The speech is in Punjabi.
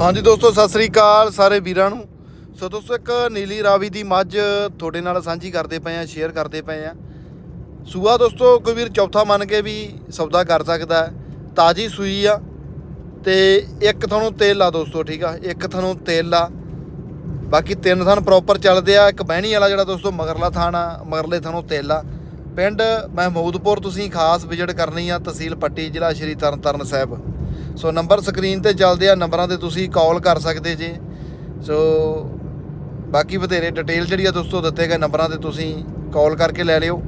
ਹਾਂਜੀ ਦੋਸਤੋ, ਸਤਿ ਸ੍ਰੀ ਅਕਾਲ ਸਾਰੇ ਵੀਰਾਂ ਨੂੰ। ਸੋ ਦੋਸਤੋ, ਇੱਕ ਨੀਲੀ ਰਾਵੀ ਦੀ ਮੱਝ ਤੁਹਾਡੇ ਨਾਲ ਸਾਂਝੀ ਕਰਦੇ ਪਏ ਆ ਸ਼ੇਅਰ ਕਰਦੇ ਪਏ ਆ ਸੂਆ ਦੋਸਤੋ, ਕੋਈ ਵੀਰ ਚੌਥਾ ਮੰਨ ਕੇ ਵੀ ਸੌਦਾ ਕਰ ਸਕਦਾ ਤਾਜੀ ਸੂਈ ਆ ਤੇ ਇੱਕ ਤੁਹਾਨੂੰ ਤੇਲ ਆ ਦੋਸਤੋ, ਠੀਕ ਆ? ਇੱਕ ਤੁਹਾਨੂੰ ਤੇਲ ਆ। ਬਾਕੀ ਤਿੰਨ ਥਣ ਪ੍ਰੋਪਰ ਚੱਲਦੇ ਆ। ਇੱਕ ਬਹਿਣੀ ਵਾਲਾ ਜਿਹੜਾ ਦੋਸਤੋ, ਮਗਰਲਾ ਥਾਣ ਆ, ਮਗਰਲੇ ਥਾਣੋਂ ਤੇਲ ਆ। ਪਿੰਡ ਮਹਿਮੂਦਪੁਰ, ਤੁਸੀਂ ਖਾਸ ਵਿਜ਼ਿਟ ਕਰਨੀ ਆ ਤਹਿਸੀਲ ਪੱਟੀ, ਜ਼ਿਲ੍ਹਾ Shri Tarn Taran Sahib. So number screen ਤੇ ਚੱਲਦੇ ਆ, ਨੰਬਰਾਂ ਤੇ ਤੁਸੀਂ ਕਾਲ ਕਰ ਸਕਦੇ ਜੇ। ਸੋ ਬਾਕੀ ਵਧੇਰੇ ਡਿਟੇਲ ਜਿਹੜੀ ਆ ਦੋਸਤੋ, ਦਿੱਤੇ ਗਏ ਨੰਬਰਾਂ ਤੇ ਤੁਸੀਂ ਕਾਲ ਕਰਕੇ ਲੈ ਲਿਓ।